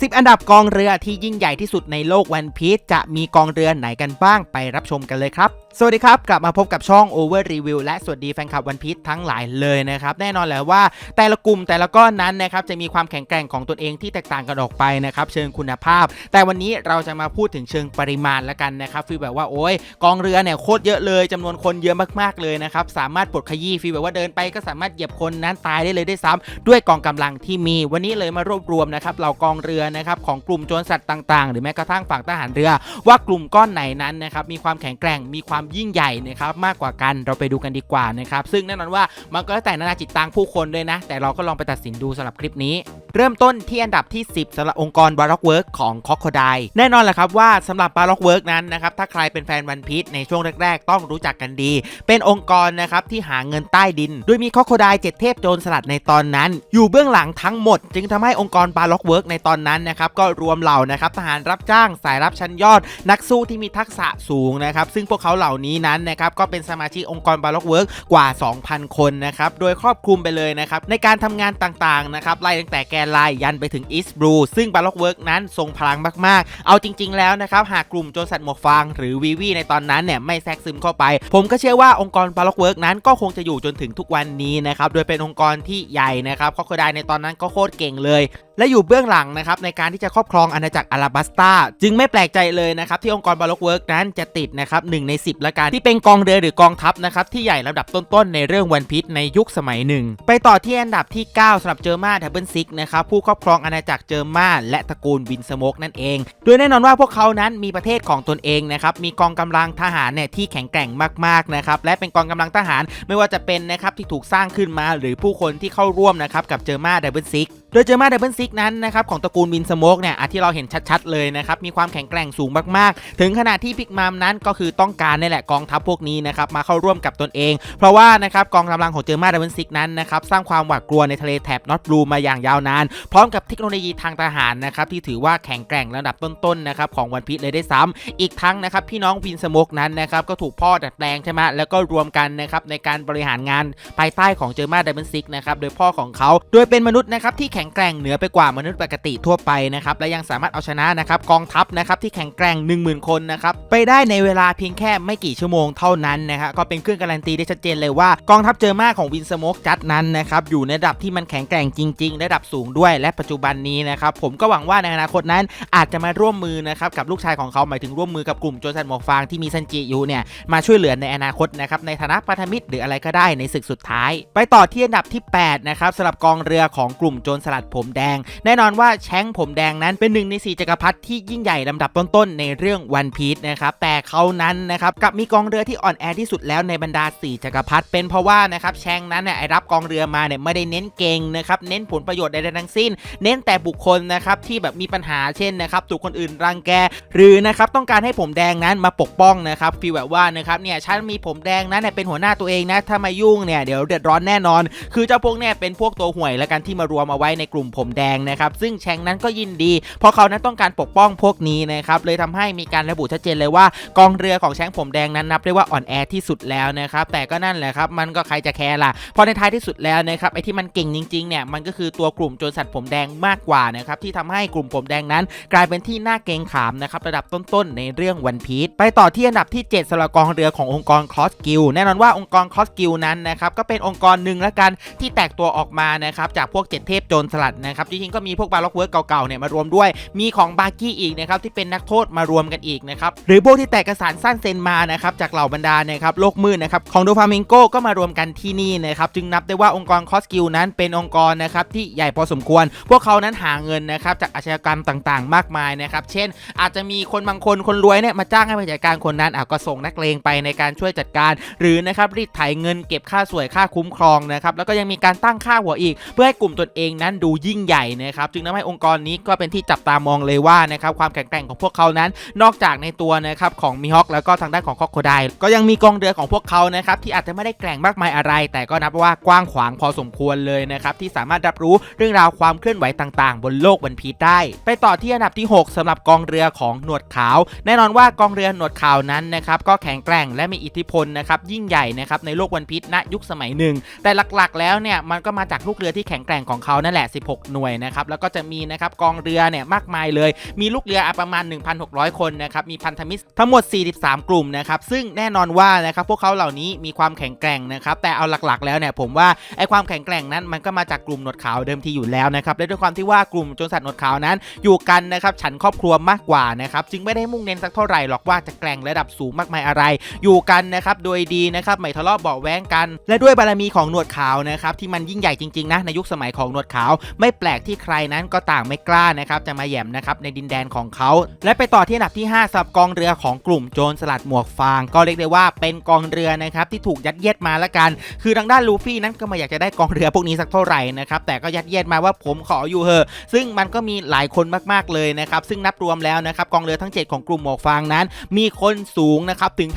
10 อันดับกองเรือที่ยิ่งใหญ่ที่สุดในโลกวันพีชจะมีกองเรือไหนกันบ้างไปรับชมกันเลยครับ สวัสดีครับ กลับมาพบกับช่อง Over Review และสวัสดีแฟนคลับวันพีชทั้งหลายเลยนะครับ แน่นอนและว่าแต่ละกลุ่มแต่ละก้อนนั้นนะครับจะมีความแข็งแกร่งของตนเองที่แตกต่างกันออกไปนะครับเชิงคุณภาพ แต่วันนี้เราจะมาพูดถึงเชิงปริมาณละกันนะครับฟีลแบบว่าโอ้ยกองเรือเนี่ยโคตรเยอะเลยจำนวนคนเยอะมากๆเลยนะครับสามารถปลดขยี้ฟีลแบบว่าเดินไปก็สามารถเหยียบคนนั้นตายได้เลยได้ซ้ำด้วยกองกำลังที่มี วันนี้เลยมารวบรวมนะครับเหล่ากองเรือนะครับของกลุ่มโจรสัตว์ต่างๆ หรือแม้กระทั่งฝั่งทหารเรือ ว่ากลุ่มก้อนไหนนั้นนะครับมีความแข็งแกร่งมีความยิ่งใหญ่นะครับมากกว่ากันเราไปดูกันดีกว่านะครับซึ่งแน่นอนว่ามันก็แล้วแต่นานาจิตตังผู้คนด้วยนะ แต่เราก็ลองไปตัดสินดูสำหรับคลิปนี้ เริ่มต้นที่อันดับที่ 10สำหรับองค์กรบาร็อกเวิร์กของคอคโคไดแน่นอนแหละครับว่าสำหรับบาร็อกเวิร์กนั้นนะครับถ้าใครเป็นแฟนวันพีชในช่วงแรก ๆ ต้องรู้จักกันดี เป็นองค์กรนะครับที่หาเงินใต้ดิน โดยมีคอคโคไดเจ็ดเทพโจรสลัดในตอนนั้น อยู่เบื้องหลังทั้งหมด จึงทำให้องค์กรบาร็อกเวิร์กในตอนนั้นนะครับก็รวมเหล่านะครับทหารรับจ้างสายรับชั้นยอด นักสู้ที่มีทักษะสูงนะครับซึ่งพวกเขาเหล่านี้นั้นนะครับก็เป็นสมาชิกองค์กรบาร็อกเวิร์กกว่า 2,000 คนนะครับโดยครอบคลุมไปเลยนะครับในการทำงานต่างๆนะครับไล่ตั้งแต่แกนไลน์ยันไปถึงอีสบลูซึ่งบาร็อกเวิร์กนั้นทรงพลังมากๆ เอาจริง ๆ แล้วนะครับ หากกลุ่มโจรสัตว์หมวกฟางหรือวีวีในตอนนั้นเนี่ยไม่แทรกซึมเข้าไป ผมก็เชื่อว่าองค์กรบาร็อกเวิร์กนั้นก็คงจะอยู่จนถึงทุกวันนี้นะครับ โดยเป็นองค์กรที่ใหญ่นะครับคอคดายในตอนนั้นก็โคตรเก่งเลย และอยู่เบื้องหลังนะครับในการที่จะครอบครองอาณาจักรอาราบัสตาจึงไม่แปลกใจเลยนะครับที่องค์กรบาร็อกเวิร์กนั้นจะติดนะครับหนึ่งใน 10 ละกันที่เป็นกองเรือหรือกองทัพนะครับที่ใหญ่ลำดับต้นๆในเรื่องวันพีชในยุคสมัยหนึ่ง ไปต่อที่อันดับที่ 9สำหรับเจอร์มาดับเบิลซิกนะครับผู้ครอบครองอาณาจักรเจอร์มาและตระกูลวินสโมกนั่นเอง โดยแน่นอนว่าพวกเขานั้นมีประเทศของตนเองนะครับมีกองกำลังทหารเนี่ยที่แข็งแกร่งมากๆนะครับและเป็นกองกำลังทหารไม่ว่าจะเป็นนะครับที่ถูกสร้างขึ้นมาหรือผู้คนที่เข้าร่วมนะครับกับเจอร์มาดับเบิลซิกโดยเจอมาดับเบิลซิกนั้นนะครับของตระกูลวินสโมกเนี่ยอะที่เราเห็นชัดๆเลยนะครับมีความแข็งแกร่งสูงมากๆ ถึงขนาดที่พิกมามนั้นก็คือต้องการนี่แหละกองทัพพวกนี้นะครับมาเข้าร่วมกับตนเอง เพราะว่านะครับกองกำลังของเจอมาดับเบิลซิกนั้นนะครับสร้างความหวาดกลัวในทะเลแถบนอตบลูมาอย่างยาวนาน พร้อมกับเทคโนโลยีทางทหารนะครับที่ถือว่าแข็งแกร่งระดับต้นๆนะครับของวันพีชเลยได้ซ้ำอีกทั้งนะครับพี่น้องวินสโมกนั้นนะครับก็ถูกพ่อดัดแปลงใช่ไหมแล้วก็รวมกันนะครับในการบริหารงานภายใต้ของเจอมาดับเบิลซิกนะครับโดยพ่อของเขาโดยเป็นมนุษย์นะครับที่ข็งแกร่งเหนือไปกว่ามนุษย์ปกติทั่วไปนะครับและยังสามารถเอาชนะนะครับกองทัพนะครับที่แข็งแกร่ง 10,000 คนนะครับไปได้ในเวลาเพียงแค่ไม่กี่ชั่วโมงเท่านั้นนะครับก็เป็นเครื่องการันตีได้ชัดเจนเลยว่ากองทัพเจอมาของวินสโมกจัดนั้นนะครับอยู่ในระดับที่มันแข็งแกร่งจริง ๆ ระดับสูงด้วยและปัจจุบันนี้นะครับผมก็หวังว่าในอนาคตนั้นอาจจะมาร่วมมือนะครับกับลูกชายของเขาหมายถึงร่วมมือกับกลุ่มโจรสันหมวกฟางที่มีซันจิอยู่เนี่ยมาช่วยเหลือในอนาคตนะครับในฐานะพันธมิตรหรืออะไรก็ได้ในศึกสุดท้าย ไปต่อที่อันดับที่8นะครับสำหรับกองเรือของกลุ่มโจรสลัดผมแดง แน่นอนว่าแชงผมแดงนั้นเป็นหนึ่งในสี่จักรพรรดิที่ยิ่งใหญ่ลำดับต้นๆในเรื่องวันพีชนะครับแต่เขานั้นนะครับกลับมีกองเรือที่อ่อนแอที่สุดแล้วในบรรดา 4จักรพรรดิเป็นเพราะว่านะครับแชงนั้นเนี่ยรับกองเรือมาเนี่ยไม่ได้เน้นเก่งนะครับเน้นผลประโยชน์ใดๆทั้งสิ้น เน้นแต่บุคคลนะครับที่แบบมีปัญหาเช่นนะครับถูกคนอื่นรังแก หรือนะครับต้องการให้ผมแดงนั้นมาปกป้องนะครับฟีลแบบว่านะครับเนี่ยฉันมีผมแดงนั้นเนี่ยเป็นหัวหน้าตัวเองนะถ้ามายุ่งเนี่ยเดี๋ยวเดือดร้อนแน่นอน คือเจ้าพวกเนี่ยเป็นพวกตัวห่วยและกันที่มารวมเอาไว้ในกลุ่มผมแดงนะครับ ซึ่งแชงนั้นก็ยินดี เพราะเขานั้นต้องการปกป้องพวกนี้นะครับเลยทำให้มีการระบุชัดเจนเลยว่ากองเรือของแชงผมแดงนั้นนับได้ว่าอ่อนแอที่สุดแล้วนะครับแต่ก็นั่นแหละครับมันก็ใครจะแคร์ล่ะพราะในท้ายที่สุดแล้วนะครับไอ้ที่มันเก่งจริงๆเนี่ยมันก็คือตัวกลุ่มโจรสัตว์ผมแดงมากกว่านะครับที่ทำให้กลุ่มผมแดงนั้น กลายเป็นที่น่าเกรงขามนะครับระดับต้นๆในเรื่องวันพีชไปต่อที่อันดับที่ 7สำหรับกองเรือขององค์กรคลอสกิลแน่นอนว่าองค์กรคลอสกิลนั้นนะครับก็เป็นองค์กรหนึ่งละกันที่แตกตัวออกมานะครับจากพวกเจ็ดเทพโจรสลัดนะครับจริงๆก็มีพวกบาร์ล็อกเวิร์กเก่าๆเนี่ยมารวมด้วยมีของบาร์กี้อีกนะครับที่เป็นนักโทษมารวมกันอีกนะครับหรือพวกที่แตกกระสานสั้นเซนมานะครับจากเหล่าบรรดานะครับโลกมืดนะครับของโดฟามิงโกก็มารวมกันที่นี่นะครับจึงนับได้ว่าองค์กรคอสกิลนั้นเป็นองค์กรนะครับที่ใหญ่พอสมควร พวกเขานั้นหาเงินนะครับจากอาชญากรรมต่างๆ มากมายนะครับเช่น อาจจะมีคนบางคนคนรวยเนี่ยมาจ้างให้ไปจัดการคนนั้นอะก็ส่งนักเลงไปในการช่วยจัดการ หรือนะครับรีดไถเงินเก็บค่าสวยค่าคุ้มครองนะครับแล้วก็ยังมีการตั้งค่าหัวอีก เพื่อให้กลุ่มตนเองนั้นดูยิ่งใหญ่นะครับจึงทำให้องค์กรนี้ก็เป็นที่จับตามองเลยว่านะครับความแข็งแกร่งของพวกเขานั้น นอกจากในตัวนะครับของมิฮอคแล้วก็ทางด้านของคอกโคไดก็ยังมีกองเรือของพวกเขานะครับที่อาจจะไม่ได้แกร่งมากมายอะไร แต่ก็นับว่ากว้างขวางพอสมควรเลยนะครับที่สามารถรับรู้เรื่องราวความเคลื่อนไหวต่างๆ บนโลกวันพีได้ ไปต่อที่อันดับที่ 6สำหรับกองเรือของหนวดขาว แน่นอนว่ากองเรือหนวดขาวนั้นนะครับก็แข็งแกร่งและมีอิทธิพลนะครับยิ่งใหญ่นะครับในโลกวันพีชณยุคสมัยหนึ่ง แต่หลักๆ แล้วเนี่ยมันก็มาจากลูกเรือที่แข็งแกร่งของเขานั่นแหละ86 หน่วยนะครับแล้วก็จะมีนะครับกองเรือเนี่ยมากมายเลย มีลูกเรืออะประมาณ 1,600 คนนะครับมีพันธมิตรทั้งหมด 43 กลุ่มนะครับซึ่งแน่นอนว่านะครับพวกเขาเหล่านี้มีความแข็งแกร่งนะครับแต่เอาหลักๆ แล้วเนี่ยผมว่าไอ้ความแข็งแกร่งนั้นมันก็มาจากกลุ่มหนวดขาวเดิมทีอยู่แล้วนะครับและด้วยความที่ว่ากลุ่มโจรสัตว์หนวดขาวนั้น อยู่กันนะครับฉันครอบครัวมากกว่านะครับจึงไม่ได้มุ่งเน้นสักเท่าไหร่หรอกว่าจะแกร่งระดับสูงมากมายอะไร อยู่กันนะครับโดยดีนะครับไม่ทะเลาะเบาะแว้งกัน และด้วยบารมีของหนวดขาวนะครับที่มันยิ่งใหญ่จริงๆนะในยุคสมัยของหนวดขาวไม่แปลกที่ใครนั้นก็ต่างไม่กล้านะครับจะมาแย่มนะครับในดินแดนของเขา และไปต่อที่อันดับที่5สับกองเรือของกลุ่มโจรสลัดหมวกฟาง ก็เรียกได้ว่าเป็นกองเรือนะครับที่ถูกยัดเยียดมาละกัน คือทางด้านลูฟี่นั้นก็ไม่อยากจะได้กองเรือพวกนี้สักเท่าไหร่นะครับแต่ก็ยัดเยียดมาว่าผมขออยู่เหอะซึ่งมันก็มีหลายคนมากๆเลยนะครับซึ่งนับรวมแล้วนะครับกองเรือทั้ง 7 ของกลุ่มหมวกฟางนั้น มีคนสูงนะครับถึง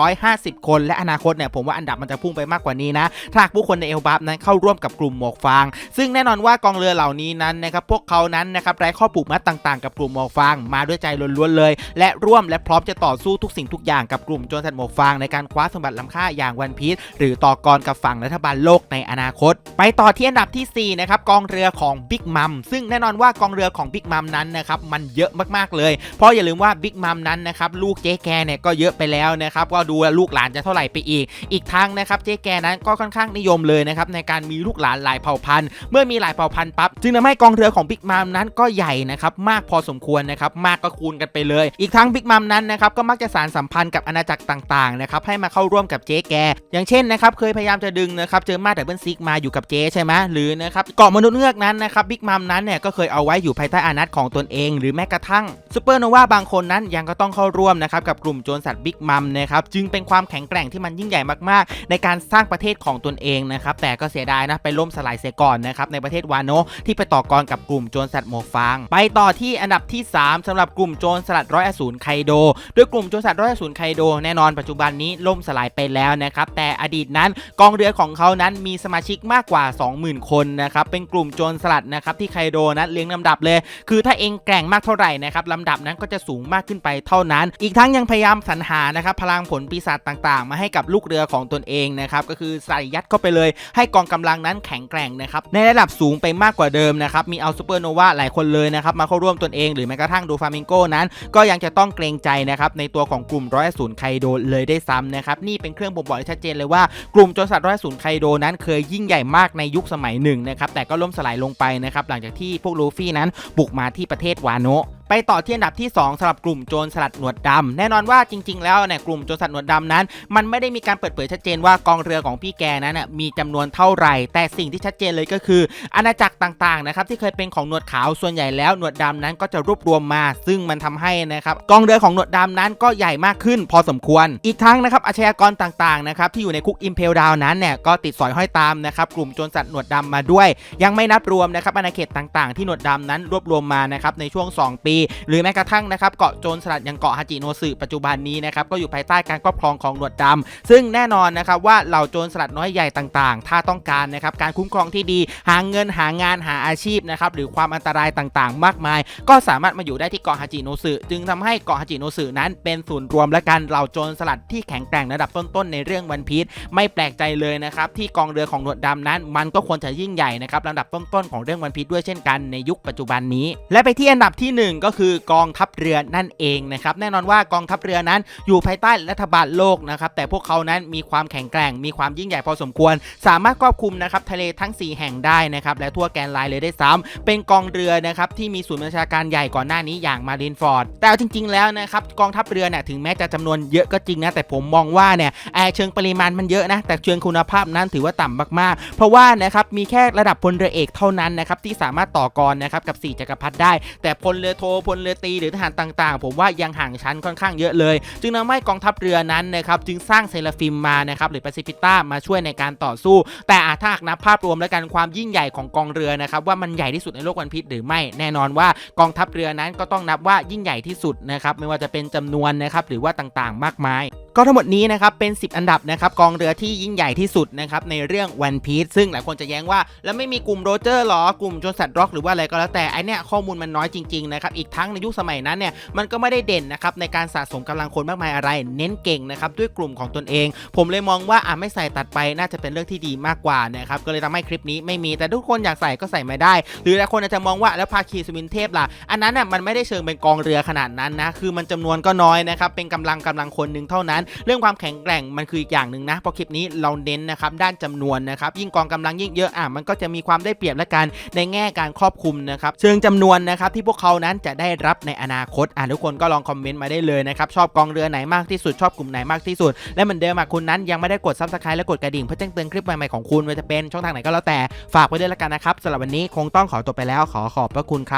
5,650 คน และอนาคตเนี่ยผมว่าอันดับมันจะพุ่งไปมากกว่านี้นะถ้าผู้คนในเอลบัฟนั้นเข้าร่วมกับกลุ่มหมวกฟาง ซึ่งแน่นอนว่ากองเรือเหล่านี้นั้นนะครับพวกเขานั้นนะครับไร้ข้อผูกมัดต่างๆ กับกลุ่มหมวกฟางมาด้วยใจล้วนๆเลย และร่วมและพร้อมจะต่อสู้ทุกสิ่งทุกอย่างกับกลุ่มโจรสัตว์หมวกฟางในการคว้าสมบัติล้ำค่าอย่างวันพีชหรือต่อกรกับฝั่งรัฐบาลโลกในอนาคต ไปต่อที่อันดับทีสี่4นะครับกองเรือของบิ๊กมัมซึ่งแน่นอนว่ากองเรือของบิ๊กมัมนั้นนะครับมันเยอะมากๆเลยเพราะอย่าลืมว่าบิ๊กมัมนั้นนะครับลูกเจ๊แกเนี่ยก็เยอะไปแล้วนะครับก็ดูลูกหลานจะเท่าไหร่ไปอีก อีกทั้งนะครับเจ๊แกนั้นก็ค่อนข้างนิยมเลยนะครับในการมีลูกหลานหลายเผ่าพันธุ์เมื่อมีหลายเผ่าพันธุ์ปั๊บจึงทำให้กองเรือของบิ๊กมัมนั้นก็ใหญ่นะครับมากพอสมควรนะครับมากก็คูณกันไปเลย อีกทั้งบิ๊กมัมนั้นนะครับก็มักจะสารสัมพันธ์กับอาณาจักรต่างๆนะครับให้มาเข้าร่วมกับเจ๊แก อย่างเช่นนะครับเคยพยายามจะดึงนะครับเจอมาดับเบิลซิกมาอยู่กับเจ๊ใช่ไหมหรือนะครับเกาะมนุษย์เงือกนั้นนะครับบิ๊กมัมนั้นเนี่ยก็เคยเอาไว้อยู่ภายใต้อานัตของตนเอง หรือแม้กระทั่งซูเปอร์โนวาบางคนนั้นยังก็ต้องเข้าร่วมนะครับกับกลุ่มโจรสัตว์บิ๊กมัมนะครับจึงเป็นความแข็งแกร่งที่มันยิ่งใหญ่มากๆ ในการสร้างประเทศของตนเองนะครับแต่ก็เสียดายนะไปล่มสลายเสียก่อนนะครับในประเทศวาโนที่ไปต่อกรกับกลุ่มโจรสัตว์หมวกฟาง ไปต่อที่อันดับที่ 3สำหรับกลุ่มโจรสลัดร้อยอสูรไคโดโดยกลุ่มโจรสลัดร้อยอสูรไคโดแน่นอนปัจจุบันนี้ล่มสลายไปแล้วนะครับแต่อดีตนั้นกองเรือของเขานั้นมีสมาชิกมากกว่า 20,000 คนนะครับเป็นกลุ่มโจรสลัดนะครับที่ไคโดนั้นเลี้ยงลำดับเลย คือถ้าเองแกร่งมากเท่าไหร่นะครับลำดับนั้นก็จะสูงมากขึ้นไปเท่านั้น อีกทั้งยังพยายามสรรหานะครับพลังผลปีศาจต่างๆ มาให้กับลูกเรือของตนเองนะครับก็คือใส่ยัดเข้าไปเลย ให้กองกำลังนั้นแข็งแกร่งนะครับในระดับสูงไปมากกว่าเดิมนะครับมีเอาซูเปอร์โนวาหลายคนเลยนะครับมาเข้าร่วมตนเองหรือแม้กระทั่งดูฟามิงโกนั้น ก็ยังจะต้องเกรงใจนะครับในตัวของกลุ่มร้อยศูนย์ไคโดเลยได้ซ้ำนะครับนี่เป็นเครื่องบ่งบอกชัดเจนเลยว่ากลุ่มโจรสัตว์ร้อยศูนย์ไคโดนั้นเคยยิ่งใหญ่มากในยุคสมัยหนึ่งนะครับแต่ก็ล่มสลายลงไปนะครับหลังจากที่พวกลูฟี่นั้นบุกมาที่ประเทศวาโนะ ไปต่อที่อันดับที่ 2สำหรับกลุ่มโจรสลัดหนวดดำแน่นอนว่าจริง ๆ แล้วเนี่ยกลุ่มโจรสลัดหนวดดำนั้น มันไม่ได้มีการเปิดเผยชัดเจนว่ากองเรือของพี่แกนั้นมีจำนวนเท่าไหร่ แต่สิ่งที่ชัดเจนเลยก็คือ อาณาจักรต่างๆนะครับที่เคยเป็นของหนวดขาวส่วนใหญ่แล้วหนวดดำนั้นก็จะรวบรวมมา ซึ่งมันทำให้นะครับกองเรือของหนวดดำนั้นก็ใหญ่มากขึ้น พอสมควร อีกทั้งนะครับอาชญากรต่างๆนะครับที่อยู่ในคุกอิมเพลดาวนั้นเนี่ยก็ติดสอยห้อยตามนะครับกลุ่มโจรสลัดหนวดดำมาด้วย ยังไม่นับรวมนะครับอาณาเขตต่างๆ ที่หนวดดำนั้นรวบรวมมานะครับในช่วง 2 ปีหรือแม้กระทั่งนะครับเกาะโจรสลัดอย่างเกาะฮาจิโนสึปัจจุบันนี้นะครับก็อยู่ภายใต้การครอบครองของหนวดดำซึ่งแน่นอนนะครับว่าเหล่าโจรสลัดน้อยใหญ่ต่างๆ ถ้าต้องการนะครับการคุ้มครองที่ดี หาเงินหางานหาอาชีพนะครับหรือความอันตรายต่างๆ มากมาย ก็สามารถมาอยู่ได้ที่เกาะฮาจิโนสึจึงทำให้เกาะฮาจิโนสึนั้นเป็นศูนย์รวมและกันเหล่าโจรสลัดที่แข็งแกร่งระดับต้นๆในเรื่องวันพีชไม่แปลกใจเลยนะครับที่กองเรือของหนวดดำนั้น มันก็ควรจะยิ่งใหญ่นะครับลำดับต้นๆของเรื่องวันพีชด้วยเช่นกันในยุคปัจจุบันนี้ และไปที่อันดับที่หนึ่งก็คือกองทัพเรือนั่นเองนะครับแน่นอนว่ากองทัพเรือนั้นอยู่ภายใต้รัฐบาลโลกนะครับแต่พวกเขานั้นมีความแข็งแกร่ง มีความยิ่งใหญ่พอสมควร สามารถครอบคลุมนะครับทะเลทั้ง 4 แห่งได้นะครับและทั่วแกนไลน์เลยได้ซ้ำเป็นกองเรือนะครับที่มีศูนย์บัญชาการใหญ่ก่อนหน้านี้อย่างมารินฟอร์ดแต่จริง ๆ แล้วนะครับกองทัพเรือเนี่ยถึงแม้จะจำนวนเยอะก็จริงนะแต่ผมมองว่าเนี่ยแอร์เชิงปริมาณมันเยอะนะแต่เชิงคุณภาพนั้นถือว่าต่ำมากๆ เพราะว่านะครับมีแค่ระดับพลเรือเอกเท่านั้นนะครับที่สามารถต่อกรนะครับกับ 4 จักรพรรดิได้ แต่พลเรือโทพลเรือตีหรือทหารต่างๆ ผมว่ายังห่างชั้นค่อนข้างเยอะเลย จึงทำให้กองทัพเรือนั้นนะครับจึงสร้างเซราฟิมมานะครับหรือแปซิฟิต้ามาช่วยในการต่อสู้ แต่อาถ้าหากนับภาพรวมและกันความยิ่งใหญ่ของกองเรือนะครับว่ามันใหญ่ที่สุดในโลกวันพิษหรือไม่แน่นอนว่ากองทัพเรือนั้นก็ต้องนับว่ายิ่งใหญ่ที่สุดนะครับไม่ว่าจะเป็นจำนวนนะครับหรือว่าต่างๆ มากมาย ก็ทั้งหมดนี้นะครับเป็น 10 อันดับนะครับกองเรือที่ยิ่งใหญ่ที่สุดนะครับในเรื่อง One Piece ซึ่งหลายคนจะแย้งว่า แล้วไม่มีกลุ่มโรเจอร์หรอกลุ่มจนสัตว์ร็อกหรือว่าอะไรก็แล้วแต่ไอเนี้ยข้อมูลมันน้อยจริงๆนะครับอีกทั้งในยุคสมัยนั้นเนี่ยมันก็ไม่ได้เด่นนะครับในการสะสมกำลังคนมากมายอะไร เน้นเก่งนะครับด้วยกลุ่มของตนเอง ผมเลยมองว่าอะไม่ใส่ตัดไปน่าจะเป็นเรื่องที่ดีมากกว่านะครับก็เลยทำให้คลิปนี้ไม่มีแต่ทุกคนอยากใส่ก็ใส่ไม่ได้ หรือหลายคนอาจจะมองว่าแล้วภาคีสมินเทพล่ะอันนั้นน่ะมันไม่ได้เชิงเป็นกองเรือขนาดนั้นนะคือมันจำนวนก็น้อยนะครับเป็นกำลังกำลังคนหนึ่งเท่านั้นเรื่องความแข็งแกร่งมันคืออีกอย่างหนึ่งนะเพราะคลิปนี้เราเน้นนะครับด้านจำนวนนะครับยิ่งกองกำลังยิ่งเยอะอะมันก็จะมีความได้เปรียบและกันในแง่การครอบคลุมนะครับเชิงจำนวนนะครับที่พวกเขานั้นจะได้รับในอนาคตอะทุกคนก็ลองคอมเมนต์มาได้เลยนะครับชอบกองเรือไหนมากที่สุดชอบกลุ่มไหนมากที่สุด และเหมือนเดิมอะคุณนั้นยังไม่ได้กด subscribe และกดกระดิ่งเพื่อแจ้งเตือนคลิปใหม่ๆของคุณว่าจะเป็นช่องทางไหนก็แล้วแต่ฝากไว้ด้วยละกันนะครับสำหรับวันนี้คงต้องขอตัวไปแล้วขอขอบพระคุณครับ